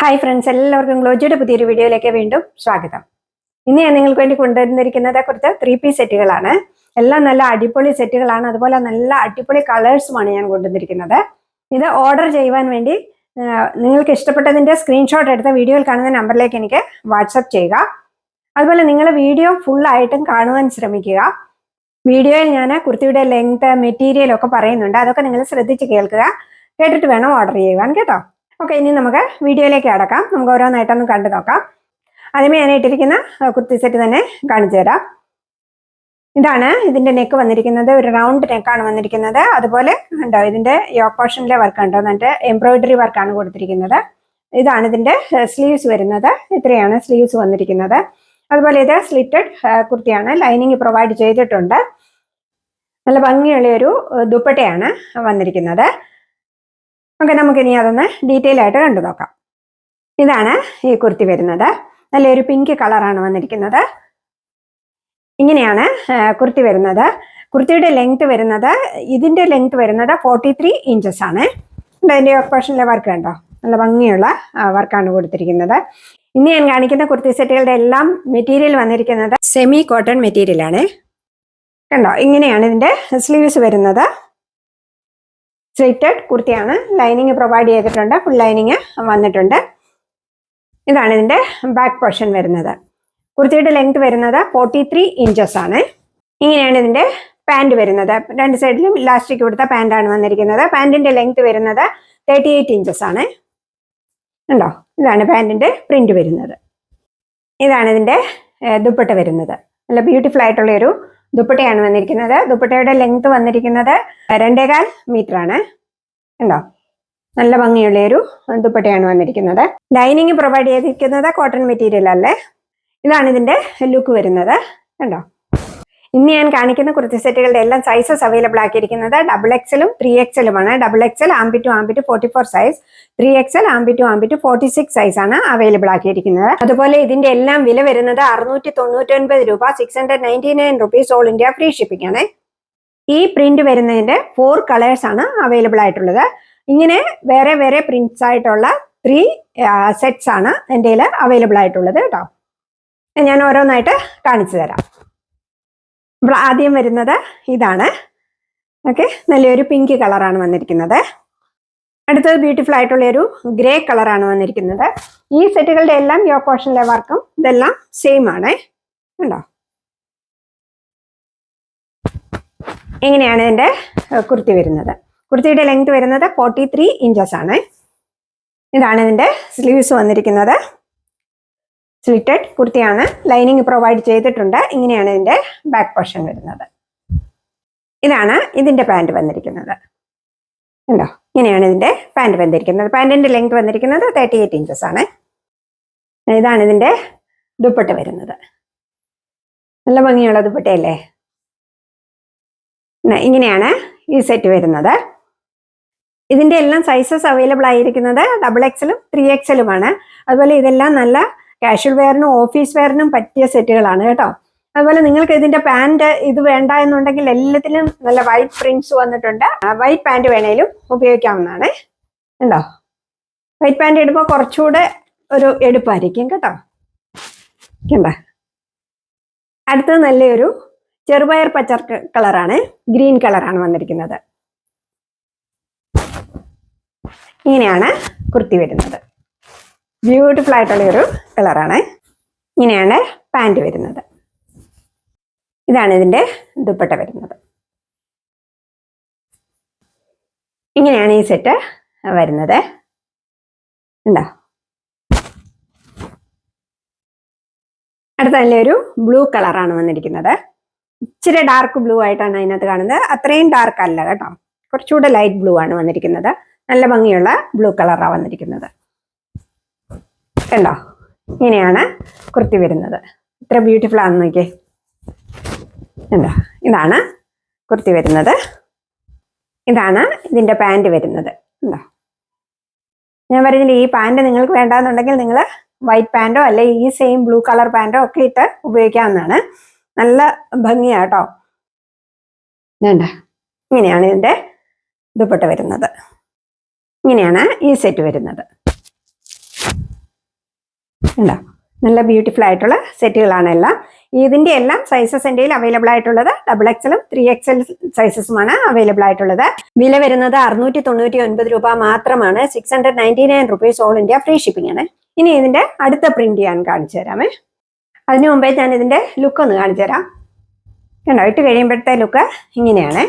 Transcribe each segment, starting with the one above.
Hi friends എല്ലാവർക്കും ഗ്ലോജിയുടെ പുതിയൊരു വീഡിയോയിലേക്ക് വീണ്ടും സ്വാഗതം. ഇന്ന് ഞാൻ നിങ്ങൾക്ക് വേണ്ടി കൊണ്ടുവന്നിരിക്കുന്നത് കുറച്ച് ത്രീ പീസ് സെറ്റുകളാണ്. എല്ലാം നല്ല അടിപൊളി സെറ്റുകളാണ്. അതുപോലെ നല്ല അടിപൊളി കളേഴ്സുമാണ് ഞാൻ കൊണ്ടുവന്നിരിക്കുന്നത്. ഇത് ഓർഡർ ചെയ്യുവാൻ വേണ്ടി നിങ്ങൾക്ക് ഇഷ്ടപ്പെട്ടതിന്റെ സ്ക്രീൻഷോട്ട് എടുത്ത വീഡിയോയിൽ കാണുന്ന നമ്പറിലേക്ക് എനിക്ക് വാട്സപ്പ് ചെയ്യുക. അതുപോലെ നിങ്ങൾ വീഡിയോ ഫുൾ ആയിട്ടും കാണുവാൻ ശ്രമിക്കുക. വീഡിയോയിൽ ഞാൻ കുർത്തിയുടെ ലെങ്ത് മെറ്റീരിയൽ ഒക്കെ പറയുന്നുണ്ട്. അതൊക്കെ നിങ്ങൾ ശ്രദ്ധിച്ച് കേൾക്കുക. കേട്ടിട്ട് വേണം ഓർഡർ ചെയ്യുവാൻ കേട്ടോ? ഓക്കെ ഇനി നമുക്ക് വീഡിയോയിലേക്ക് അടക്കാം. നമുക്ക് ഓരോന്നായിട്ടൊന്ന് കണ്ടു നോക്കാം. ആദ്യമേ ഞാൻ ഇട്ടിരിക്കുന്ന കുർത്തി സെറ്റ് തന്നെ കാണിച്ചു തരാം. ഇതാണ് ഇതിന്റെ നെക്ക് വന്നിരിക്കുന്നത്. ഒരു റൗണ്ട് നെക്കാണ് വന്നിരിക്കുന്നത്. അതുപോലെ ഉണ്ടോ ഇതിന്റെ യോക്ക് പോർഷനിലെ വർക്ക് ഉണ്ടോ എന്നിട്ട് എംബ്രോയിഡറി വർക്കാണ് കൊടുത്തിരിക്കുന്നത്. ഇതാണ് ഇതിന്റെ സ്ലീവ്സ് വരുന്നത്. ഇത്രയാണ് സ്ലീവ്സ് വന്നിരിക്കുന്നത്. അതുപോലെ ഇത് സ്ലിറ്റഡ് കുർത്തിയാണ്. ലൈനിങ് പ്രൊവൈഡ് ചെയ്തിട്ടുണ്ട്. നല്ല ഭംഗിയുള്ള ഒരു ദുപ്പട്ടയാണ് വന്നിരിക്കുന്നത്. ഓക്കെ നമുക്കിനി അതൊന്ന് ഡീറ്റെയിൽ ആയിട്ട് കണ്ടു നോക്കാം. ഇതാണ് ഈ കുർത്തി വരുന്നത്. നല്ലൊരു പിങ്ക് കളറാണ് വന്നിരിക്കുന്നത്. ഇങ്ങനെയാണ് കുർത്തി വരുന്നത്. കുർത്തിയുടെ ലെങ്ത് വരുന്നത് ഇതിന്റെ ലെങ്ത് വരുന്നത് ഫോർട്ടി ത്രീ ഇഞ്ചസ് ആണ് അതിന്റെ ഓപ്പറേഷനിലെ വർക്ക് കണ്ടോ? നല്ല ഭംഗിയുള്ള വർക്കാണ് കൊടുത്തിരിക്കുന്നത്. ഇനി ഞാൻ കാണിക്കുന്ന കുർത്തി സെറ്റുകളുടെ എല്ലാം മെറ്റീരിയൽ വന്നിരിക്കുന്നത് സെമി കോട്ടൺ മെറ്റീരിയൽ ആണ്. കണ്ടോ ഇങ്ങനെയാണ് ഇതിന്റെ സ്ലീവ്സ് വരുന്നത്. സ്ലിറ്റഡ് കുർത്തിയാണ്. ലൈനിങ് പ്രൊവൈഡ് ചെയ്തിട്ടുണ്ട്. ഫുൾ ലൈനിങ് വന്നിട്ടുണ്ട്. ഇതാണ് ഇതിന്റെ ബാക്ക് പോർഷൻ വരുന്നത്. കുർത്തിയുടെ ലെങ്ത് വരുന്നത് ഫോർട്ടി ത്രീ ഇഞ്ചസ് ആണ്. ഇങ്ങനെയാണ് ഇതിന്റെ പാന്റ് വരുന്നത്. രണ്ട് സൈഡിലും ഇലാസ്റ്റിക് കൊടുത്ത പാന്റാണ് വന്നിരിക്കുന്നത്. പാന്റിന്റെ ലെങ്ത് വരുന്നത് തേർട്ടി എയ്റ്റ് ഇഞ്ചസ് ആണ്. ഉണ്ടോ ഇതാണ് പാന്റിന്റെ പ്രിന്റ് വരുന്നത്. ഇതാണ് ഇതിന്റെ ദുപ്പട്ട വരുന്നത്. നല്ല ബ്യൂട്ടിഫുൾ ആയിട്ടുള്ള ഒരു ദുപ്പട്ടയാണ് വന്നിരിക്കുന്നത്. ദുപ്പട്ടയുടെ ലെങ്ത് വന്നിരിക്കുന്നത് രണ്ടേകാൽ മീറ്റർ ആണ്. ഉണ്ടോ നല്ല ഭംഗിയുള്ള ഒരു ദുപ്പട്ടയാണ് വന്നിരിക്കുന്നത്. ലൈനിങ് പ്രൊവൈഡ് ചെയ്തിരിക്കുന്നത് കോട്ടൺ മെറ്റീരിയൽ അല്ലേ? ഇതാണ് ഇതിന്റെ ലുക്ക് വരുന്നത്. കണ്ടോ? ഇന്ന് ഞാൻ കാണിക്കുന്ന കുർത്തി സെറ്റുകളുടെ എല്ലാം സൈസസ് അവൈലബിൾ ആക്കിയിരിക്കുന്നത് ഡബിൾ എക്സലും ത്രീ എക്സലുമാണ് ഡബിൾ എക്സൽ ആംബി ടു ആംബി to forty four size three XL ആംബി to ആംബി ടു ഫോർട്ടി സിക്സ് സൈസ് ആണ് അവൈലബിൾ ആക്കിയിരിക്കുന്നത്. അതുപോലെ ഇതിന്റെ എല്ലാം വില വരുന്നത് അറുന്നൂറ്റി തൊണ്ണൂറ്റി ഒൻപത് രൂപ six hundred ninety nine rupees all India free shipping ആണ്. ഈ പ്രിന്റ് വരുന്നതിന്റെ ഫോർ കളേഴ്സ് ആണ് അവൈലബിൾ ആയിട്ടുള്ളത്. ഇങ്ങനെ വേറെ വേറെ പ്രിന്റ്സ് ആയിട്ടുള്ള ത്രീ സെറ്റ്സ് ആണ് എന്റെ അവൈലബിൾ ആയിട്ടുള്ളത് കേട്ടോ. ഞാൻ ഓരോന്നായിട്ട് കാണിച്ചു തരാം. ആദ്യം വരുന്നത് ഇതാണ്. ഓക്കെ നല്ലൊരു പിങ്ക് കളറാണ് വന്നിരിക്കുന്നത്. അടുത്തത് ബ്യൂട്ടിഫുൾ ആയിട്ടുള്ള ഒരു ഗ്രേ കളറാണ് വന്നിരിക്കുന്നത്. ഈ സെറ്റുകളുടെ എല്ലാം യോ പോർഷനിലെ വർക്കും ഇതെല്ലാം സെയിം ആണ്. കണ്ടോ? എങ്ങനെയാണ് ഇതിന്റെ കുർത്തി വരുന്നത്. കുർത്തിയുടെ ലെങ്ത് വരുന്നത് ഫോർട്ടി ത്രീ ഇഞ്ചസ് ആണ്. ഇതാണ് ഇതിന്റെ സ്ലീവ്സ് വന്നിരിക്കുന്നത്. സ്ലിറ്റഡ് കുർത്തിയാണ് ലൈനിങ് പ്രൊവൈഡ് ചെയ്തിട്ടുണ്ട്. ഇങ്ങനെയാണ് ഇതിന്റെ ബാക്ക് പോർഷൻ വരുന്നത്. ഇതാണ് ഇതിന്റെ പാന്റ് വന്നിരിക്കുന്നത്. ഉണ്ടോ ഇങ്ങനെയാണ് ഇതിന്റെ പാന്റ് വന്നിരിക്കുന്നത്. പാൻറിന്റെ ലെങ്ത് വന്നിരിക്കുന്നത് തേർട്ടി എയ്റ്റ് ഇഞ്ചസ് ആണ്. ഇതാണ് ഇതിന്റെ ദുപ്പട്ട വരുന്നത്. നല്ല ഭംഗിയുള്ള ദുപ്പട്ടയല്ലേ? ഇങ്ങനെയാണ് ഈ സെറ്റ് വരുന്നത്. ഇതിന്റെ എല്ലാം സൈസസ് അവൈലബിൾ ആയിരിക്കുന്നത് ഡബിൾ എക്സലും ത്രീ എക്സലുമാണ് അതുപോലെ ഇതെല്ലാം നല്ല കാഷ്വൽ വെയറിനും ഓഫീസ് വെയറിനും പറ്റിയ സെറ്റുകളാണ് കേട്ടോ. അതുപോലെ നിങ്ങൾക്ക് ഇതിന്റെ പാന്റ് ഇത് വേണ്ട എന്നുണ്ടെങ്കിൽ എല്ലാത്തിലും നല്ല വൈറ്റ് പ്രിന്റ്സ് വന്നിട്ടുണ്ട്. വൈറ്റ് പാന്റ് വേണേലും ഉപയോഗിക്കാവുന്നതാണ്. ഉണ്ടോ വൈറ്റ് പാന്റ് ഇടുമ്പോൾ കുറച്ചുകൂടെ ഒരു എടുപ്പായിരിക്കും കേട്ടോ. കണ്ട? അടുത്തത് നല്ലൊരു ചെറുപയർ പച്ച കളറാണ്. ഗ്രീൻ കളറാണ് വന്നിരിക്കുന്നത്. ഇങ്ങനെയാണ് കുർത്തി വരുന്നത്. ബ്യൂട്ടിഫുൾ ആയിട്ടുള്ള ഒരു കളറാണ് ഇങ്ങനെയാണ് പാന്റ് വരുന്നത്. ഇതാണ് ഇതിന്റെ ദുപ്പട്ട വരുന്നത്. ഇങ്ങനെയാണ് ഈ സെറ്റ് വരുന്നത്. ഉണ്ടോ അടുത്ത ഒരു ബ്ലൂ കളറാണ് വന്നിരിക്കുന്നത്. ഇച്ചിരി ഡാർക്ക് ബ്ലൂ ആയിട്ടാണ് അതിനകത്ത് കാണുന്നത്. അത്രയും ഡാർക്ക് അല്ല കേട്ടോ. കുറച്ചുകൂടെ ലൈറ്റ് ബ്ലൂ ആണ് വന്നിരിക്കുന്നത്. നല്ല ഭംഗിയുള്ള ബ്ലൂ കളറാണ് വന്നിരിക്കുന്നത്. കണ്ടോ? ഇങ്ങനെയാണ് കുർത്തി വരുന്നത്. ഇത്ര ബ്യൂട്ടിഫുൾ ആണെന്ന് നോക്കിയേ. കണ്ടോ? ഇതാണ് കുർത്തി വരുന്നത്. ഇതാണ് ഇതിന്റെ പാന്റ് വരുന്നത്. കണ്ടോ? ഞാൻ പറഞ്ഞില്ല ഈ പാന്റ് നിങ്ങൾക്ക് വേണ്ടാന്നുണ്ടെങ്കിൽ നിങ്ങൾ വൈറ്റ് പാന്റോ അല്ലെ ഈ സെയിം ബ്ലൂ കളർ പാന്റോ ഒക്കെ ഇട്ട് ഉപയോഗിക്കാവുന്നതാണ്. നല്ല ഭംഗിയാട്ടോ വേണ്ട ഇങ്ങനെയാണ് ഇതിന്റെ ദുപ്പട്ട വരുന്നത്. ഇങ്ങനെയാണ് ഈ സെറ്റ് വരുന്നത്. ഉണ്ടോ നല്ല ബ്യൂട്ടിഫുൾ ആയിട്ടുള്ള സെറ്റുകളാണ് എല്ലാം. ഇതിന്റെ എല്ലാം സൈസസ് എന്റെ അവൈലബിൾ ആയിട്ടുള്ളത് ഡബിൾ എക്സലും ത്രീ എക്സൽ സൈസസുമാണ് അവൈലബിൾ ആയിട്ടുള്ളത്. വില വരുന്നത് അറുന്നൂറ്റി തൊണ്ണൂറ്റി ഒൻപത് രൂപ മാത്രമാണ്. Six hundred ninety nine rupees all India free shipping ആണ്. ഇനി ഇതിന്റെ അടുത്ത പ്രിന്റ് ഞാൻ കാണിച്ചു തരാമേ. അതിനു മുമ്പേ ഞാൻ ഇതിന്റെ ലുക്ക് ഒന്ന് കാണിച്ചു തരാം. കണ്ടോ ഇട്ട് കഴിയുമ്പോഴത്തെ ലുക്ക് ഇങ്ങനെയാണ്.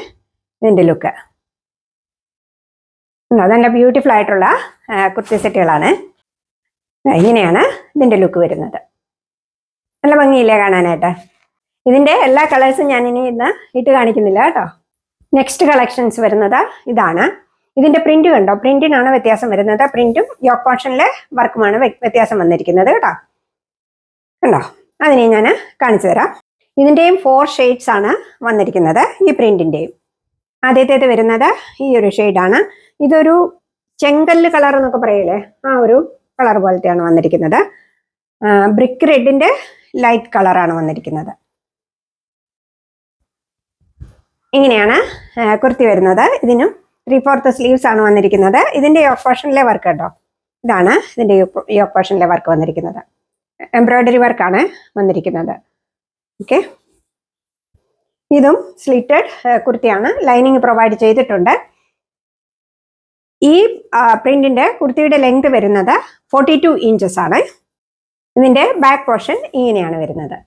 ഇതിന്റെ ലുക്ക് നല്ല ബ്യൂട്ടിഫുൾ ആയിട്ടുള്ള കുർത്തി സെറ്റുകളാണ്. ഇങ്ങനെയാണ് ഇതിന്റെ ലുക്ക് വരുന്നത്. നല്ല ഭംഗിയില്ലേ കാണാനായിട്ട്? ഇതിന്റെ എല്ലാ കളേഴ്സും ഞാൻ ഇനി ഇന്ന് ഇട്ട് കാണിക്കുന്നില്ല കേട്ടോ. നെക്സ്റ്റ് കളക്ഷൻസ് വരുന്നത് ഇതാണ്. ഇതിന്റെ പ്രിന്റ് കണ്ടോ? പ്രിന്റിനാണ് വ്യത്യാസം വരുന്നത്. പ്രിന്റും യോക്ക് പോർഷനിലെ വർക്കുമാണ് വ്യ- വ്യത്യാസം വന്നിരിക്കുന്നത് കേട്ടോ. കണ്ടോ? അതിനെ ഞാൻ കാണിച്ചു തരാം. ഇതിന്റെയും ഫോർ ഷെയ്ഡ്സ് ആണ് വന്നിരിക്കുന്നത് ഈ പ്രിന്റിന്റെയും ആദ്യത്തേത് വരുന്നത് ഈ ഒരു ഷെയ്ഡാണ് ഇതൊരു ചെങ്കല്ല് കളർ എന്നൊക്കെ പറയില്ലേ? ആ ഒരു കളർ പോലത്തെയാണ് വന്നിരിക്കുന്നത്. ബ്രിക്ക് റെഡിന്റെ ലൈറ്റ് കളറാണ് വന്നിരിക്കുന്നത്. ഇങ്ങനെയാണ് കുർത്തി വരുന്നത്. ഇതിനും ത്രീ ഫോർത്ത് സ്ലീവ്സ് ആണ് വന്നിരിക്കുന്നത്. ഇതിന്റെ യോക്ക് പോർഷനിലെ വർക്ക് കേട്ടോ. ഇതാണ് ഇതിന്റെ യോക്ക് പോർഷനിലെ വർക്ക് വന്നിരിക്കുന്നത്. എംബ്രോയിഡറി വർക്കാണ് വന്നിരിക്കുന്നത്. ഓക്കെ ഇതും സ്ലിറ്റഡ് കുർത്തിയാണ്. ലൈനിങ് പ്രൊവൈഡ് ചെയ്തിട്ടുണ്ട്. ഈ പ്രിന്റിന്റെ കുർത്തിയുടെ ലെങ്ത് വരുന്നത് ഫോർട്ടി ടു ഇഞ്ചസ് ആണ്. ഇതിന്റെ ബാക്ക് പോർഷൻ ഇങ്ങനെയാണ് വരുന്നത്.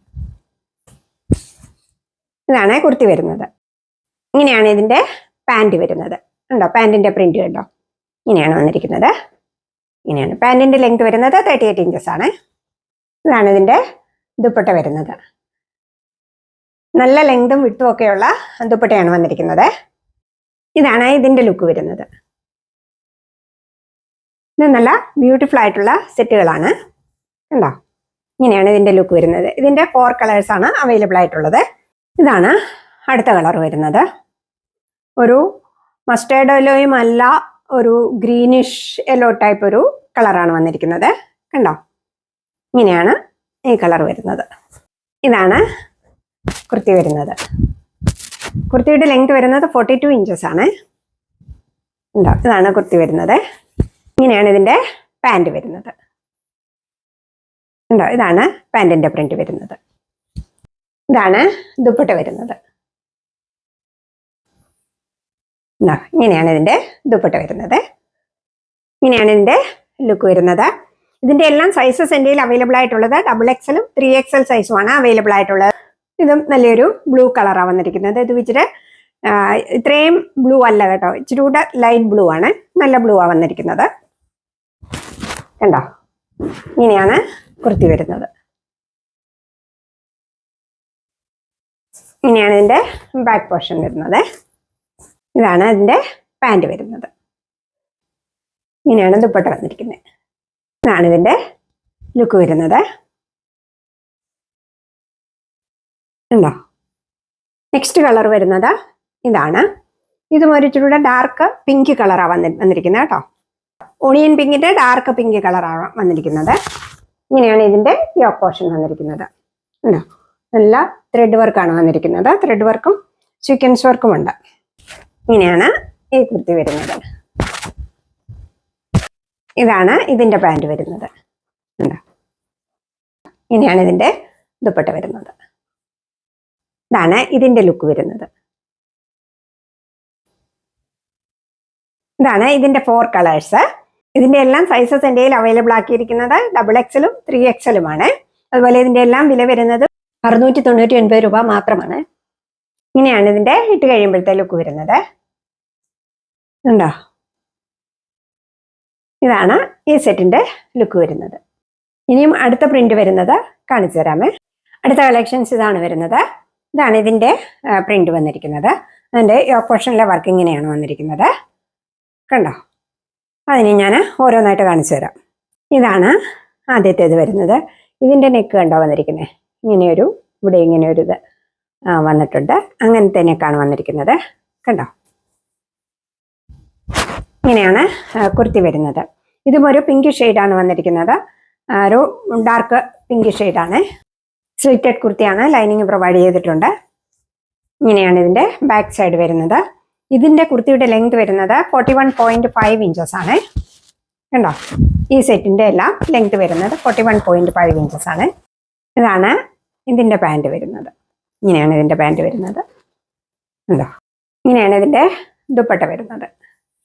ഇതാണ് കുർത്തി വരുന്നത്. ഇങ്ങനെയാണ് ഇതിന്റെ പാന്റ് വരുന്നത്. ഉണ്ടോ പാൻറിന്റെ പ്രിന്റ് കണ്ടോ? ഇങ്ങനെയാണ് വന്നിരിക്കുന്നത്. ഇങ്ങനെയാണ് പാൻറിന്റെ ലെങ്ത് വരുന്നത് തേർട്ടി എയ്റ്റ് ഇഞ്ചസ് ആണ്. ഇതാണ് ഇതിന്റെ ദുപ്പട്ട വരുന്നത്. നല്ല ലെങ്തും വിട്ടും ഒക്കെയുള്ള ദുപ്പട്ടയാണ് വന്നിരിക്കുന്നത്. ഇതാണ് ഇതിന്റെ ലുക്ക് വരുന്നത്. ഇത് നല്ല ബ്യൂട്ടിഫുൾ ആയിട്ടുള്ള സെറ്റുകളാണ്. കണ്ടോ? ഇങ്ങനെയാണ് ഇതിന്റെ ലുക്ക് വരുന്നത്. ഇതിന്റെ ഫോർ കളേഴ്സ് ആണ് അവൈലബിൾ ആയിട്ടുള്ളത്. ഇതാണ് അടുത്ത കളർ വരുന്നത്. ഒരു മസ്റ്റേർഡ് യെല്ലോയും അല്ല ഒരു ഗ്രീനിഷ് യെല്ലോ ടൈപ്പ് ഒരു കളറാണ് വന്നിരിക്കുന്നത്. കണ്ടോ? ഇങ്ങനെയാണ് ഈ കളർ വരുന്നത്. ഇതാണ് കുർത്തി വരുന്നത്. കുർത്തിയുടെ ലെങ്ത് വരുന്നത് ഫോർട്ടി ടു ഇഞ്ചസ് ആണ്. ഉണ്ടോ ഇതാണ് കുർത്തി വരുന്നത്. ഇങ്ങനെയാണ് ഇതിന്റെ പാന്റ് വരുന്നത്. ഉണ്ടോ ഇതാണ് പാന്റിന്റെ പ്രിന്റ് വരുന്നത്. ഇതാണ് ദുപ്പട്ട വരുന്നത്. ഇങ്ങനെയാണ് ഇതിന്റെ ദുപ്പട്ട വരുന്നത്. ഇങ്ങനെയാണ് ഇതിന്റെ ലുക്ക് വരുന്നത്. ഇതിന്റെ എല്ലാം സൈസസ് എന്റെ അവൈലബിൾ ആയിട്ടുള്ളത് ഡബിൾ എക്സലും ത്രീ എക്സൽ സൈസുമാണ് അവൈലബിൾ ആയിട്ടുള്ളത്. ഇതും നല്ലൊരു ബ്ലൂ കളറാണ് വന്നിരിക്കുന്നത്. ഇത് വെച്ചിട്ട് ഇത്രയും ബ്ലൂ അല്ല കേട്ടോ. ഇച്ചിരി കൂടെ ലൈറ്റ് ബ്ലൂ ആണ്. നല്ല ബ്ലൂ ആണ് വന്നിരിക്കുന്നത്. കണ്ടോ? ഇങ്ങനെയാണ് കുർത്തി വരുന്നത്. ഇങ്ങനെയാണ് ഇതിന്റെ ബാക്ക് പോർഷൻ വരുന്നത്. ഇതാണ് ഇതിന്റെ പാന്റ് വരുന്നത്. ഇങ്ങനെയാണ് ദുപ്പട്ട വന്നിരിക്കുന്നത്. ഇതാണ് ഇതിന്റെ ലുക്ക് വരുന്നത്. ഉണ്ടോ നെക്സ്റ്റ് കളർ വരുന്നത് ഇതാണ്. ഇതും ഒരു ഡാർക്ക് പിങ്ക് കളറാണ് വന്നി വന്നിരിക്കുന്നത് കേട്ടോ. ഓണിയൻ പിങ്കിന്റെ ഡാർക്ക് പിങ്ക് കളറാണ് വന്നിരിക്കുന്നത്. ഇങ്ങനെയാണ് ഇതിന്റെ യോ പോർഷൻ വന്നിരിക്കുന്നത്. നല്ല ത്രെഡ് വർക്കാണ് വന്നിരിക്കുന്നത്. ത്രെഡ് വർക്കും സ്വീക്വൻസ് വർക്കും ഉണ്ട്. ഇങ്ങനെയാണ് ഈ കുർത്തി വരുന്നത്. ഇതാണ് ഇതിന്റെ പാന്റ് വരുന്നത്. ഉണ്ടോ? ഇങ്ങനെയാണ് ഇതിന്റെ ദുപ്പട്ട വരുന്നത്. ഇതാണ് ഇതിന്റെ ലുക്ക് വരുന്നത്. ഇതാണ് ഇതിന്റെ ഫോർ കളേഴ്സ് ഇതിന്റെ എല്ലാം സൈസസ് എന്റെ അവൈലബിൾ ആക്കിയിരിക്കുന്നത് ഡബിൾ എക്സലും ത്രീ എക്സലുമാണ് അതുപോലെ ഇതിന്റെ എല്ലാം വില വരുന്നത് അറുന്നൂറ്റി തൊണ്ണൂറ്റി ഒൻപത് രൂപ മാത്രമാണ്. ഇങ്ങനെയാണ് ഇതിന്റെ ഇട്ട് കഴിയുമ്പോഴത്തെ ലുക്ക് വരുന്നത്. ഉണ്ടോ ഇതാണ് ഈ സെറ്റിന്റെ ലുക്ക് വരുന്നത്. ഇനിയും അടുത്ത പ്രിന്റ് വരുന്നത് കാണിച്ചു തരാമേ. അടുത്ത കളക്ഷൻസ് ഇതാണ് വരുന്നത്. ഇതാണ് ഇതിന്റെ പ്രിന്റ് വന്നിരിക്കുന്നത്. അതിന്റെ ഓപ്പോഷനിലെ വർക്ക് ഇങ്ങനെയാണ് വന്നിരിക്കുന്നത്. കണ്ടോ? അതിന് ഞാൻ ഓരോന്നായിട്ട് കാണിച്ചു തരാം. ഇതാണ് ആദ്യത്തേത് വരുന്നത്. ഇതിന്റെ നെക്ക് കണ്ടോ വന്നിരിക്കുന്നത് ഇങ്ങനെയൊരു ഇവിടെ ഇങ്ങനെയൊരു ഇത് വന്നിട്ടുണ്ട്. അങ്ങനത്തെ നെക്കാണ് വന്നിരിക്കുന്നത്. കണ്ടോ? ഇങ്ങനെയാണ് കുർത്തി വരുന്നത്. ഇതും ഒരു പിങ്ക് ഷെയ്ഡാണ് വന്നിരിക്കുന്നത്. ഒരു ഡാർക്ക് പിങ്ക് ഷെയ്ഡാണ് സ്ലിറ്റഡ് കുർത്തിയാണ് ലൈനിങ് പ്രൊവൈഡ് ചെയ്തിട്ടുണ്ട്. ഇങ്ങനെയാണ് ഇതിന്റെ ബാക്ക് സൈഡ് വരുന്നത്. ഇതിന്റെ കുർത്തിയുടെ ലെങ്ത് വരുന്നത് forty one point five inches ആണ്. കണ്ടോ? ഈ സെറ്റിന്റെ എല്ലാം ലെങ്ത് വരുന്നത് forty one point five inches ആണ്. ഇതാണ് ഇതിന്റെ പാന്റ് വരുന്നത്. ഇങ്ങനെയാണ് ഇതിന്റെ പാന്റ് വരുന്നത്. ഉണ്ടോ ഇങ്ങനെയാണ് ഇതിന്റെ ദുപ്പട്ട വരുന്നത്.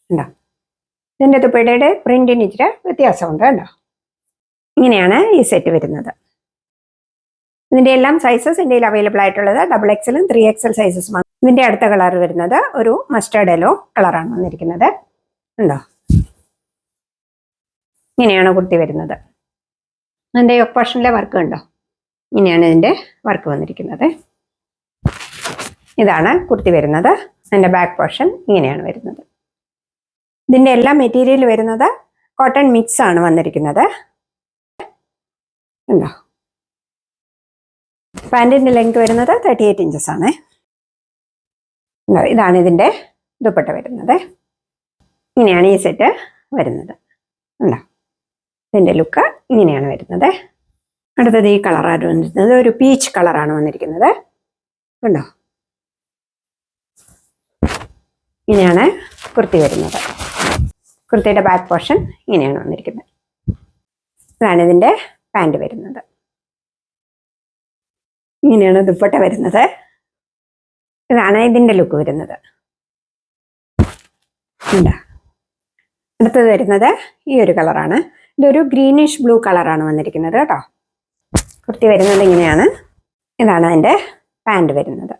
ഉണ്ടോ ഇതിന്റെ ദുപ്പട്ടയുടെ പ്രിന്റിന് ഇച്ചിരി വ്യത്യാസമുണ്ട് കേട്ടോ ഇങ്ങനെയാണ് ഈ സെറ്റ് വരുന്നത്. ഇതിന്റെ എല്ലാം സൈസസ് ഇന്ത്യയിൽ അവൈലബിൾ ആയിട്ടുള്ളത് ഡബിൾ എക്സലും ത്രീ എക്സൽ സൈസസുമാണ് ഇതിന്റെ അടുത്ത കളർ വരുന്നത് ഒരു മസ്റ്റേർഡ് യെല്ലോ കളറാണ് വന്നിരിക്കുന്നത്. ഉണ്ടോ? ഇങ്ങനെയാണ് കുർത്തി വരുന്നത്. അതിന്റെ യൊക്ക് പോർഷനിലെ വർക്ക് ഉണ്ടോ? ഇങ്ങനെയാണ് ഇതിന്റെ വർക്ക് വന്നിരിക്കുന്നത്. ഇതാണ് കുർത്തി വരുന്നത്. അതിന്റെ ബാക്ക് പോർഷൻ ഇങ്ങനെയാണ് വരുന്നത്. ഇതിന്റെ എല്ലാ മെറ്റീരിയൽ വരുന്നത് കോട്ടൺ മിക്സ് ആണ് വന്നിരിക്കുന്നത്. ഉണ്ടോ? പാന്റിന്റെ ലെങ്ത് വരുന്നത് തേർട്ടി എയ്റ്റ് ഇഞ്ചസ് ആണ്? ഇതാണ് ഇതിന്റെ ദുപ്പട്ട വരുന്നത്. ഇങ്ങനെയാണ് ഈ സെറ്റ് വരുന്നത്. ഉണ്ടോ ഇതിന്റെ ലുക്ക് ഇങ്ങനെയാണ് വരുന്നത്. അടുത്തത് ഈ കളറാണ് വന്നിരിക്കുന്നത്. ഒരു പീച്ച് കളറാണ് വന്നിരിക്കുന്നത്. ഉണ്ടോ ഇങ്ങനെയാണ് കുർത്തി വരുന്നത്. കുർത്തിയുടെ ബാക്ക് പോർഷൻ ഇങ്ങനെയാണ് വന്നിരിക്കുന്നത്. ഇതാണ് ഇതിന്റെ പാന്റ് വരുന്നത്. ഇങ്ങനെയാണ് ദുപ്പട്ട വരുന്നത്. ഇതാണ് ഇതിന്റെ ലുക്ക് വരുന്നത്. അടുത്തത് വരുന്നത് ഈ ഒരു കളറാണ് ഇതൊരു ഗ്രീനിഷ് ബ്ലൂ കളറാണ് വന്നിരിക്കുന്നത് കേട്ടോ. കുർത്തി വരുന്നത് ഇങ്ങനെയാണ്. ഇതാണ് അതിന്റെ പാന്റ് വരുന്നത്.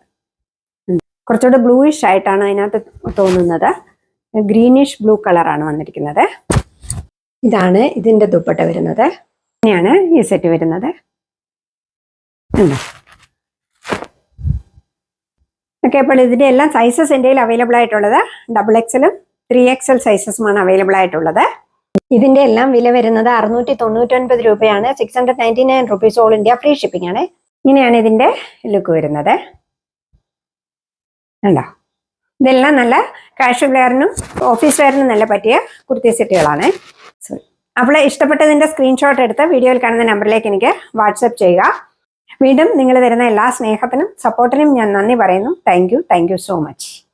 കുറച്ചുകൂടെ ബ്ലൂയിഷ് ആയിട്ടാണ് അതിനകത്ത് തോന്നുന്നത്. ഗ്രീനിഷ് ബ്ലൂ കളറാണ് വന്നിരിക്കുന്നത്. ഇതാണ് ഇതിന്റെ ദുപ്പട്ട വരുന്നത്. ഇങ്ങനെയാണ് ഈ സെറ്റ് വരുന്നത്. ഉണ്ടോ ഓക്കെ അപ്പോൾ ഇതിന്റെ എല്ലാം സൈസസ് എന്റെ അവൈലബിൾ ആയിട്ടുള്ളത് ഡബിൾ എക്സലും ത്രീ എക്സൽ സൈസസുമാണ് അവൈലബിൾ ആയിട്ടുള്ളത്. ഇതിന്റെ എല്ലാം വില വരുന്നത് അറുന്നൂറ്റി തൊണ്ണൂറ്റൊൻപത് രൂപയാണ്. Six hundred ninety nine rupees all India free shipping ആണ്. ഇങ്ങനെയാണ് ഇതിന്റെ ലുക്ക് വരുന്നത്. ഉണ്ടോ ഇതെല്ലാം നല്ല കാഷ്വൽ വെയറിനും ഓഫീസ് വെയറിനും നല്ല പറ്റിയ കുർത്തി സെറ്റുകളാണ്. സോറി അപ്പോൾ ഇഷ്ടപ്പെട്ടതിന്റെ സ്ക്രീൻഷോട്ട് എടുത്ത് വീഡിയോയിൽ കാണുന്ന നമ്പറിലേക്ക് എനിക്ക് വാട്സപ്പ് ചെയ്യുക. വീണ്ടും നിങ്ങൾ തരുന്ന എല്ലാ സ്നേഹത്തിനും സപ്പോർട്ടിനും ഞാൻ നന്ദി പറയുന്നു. Thank you thank you so much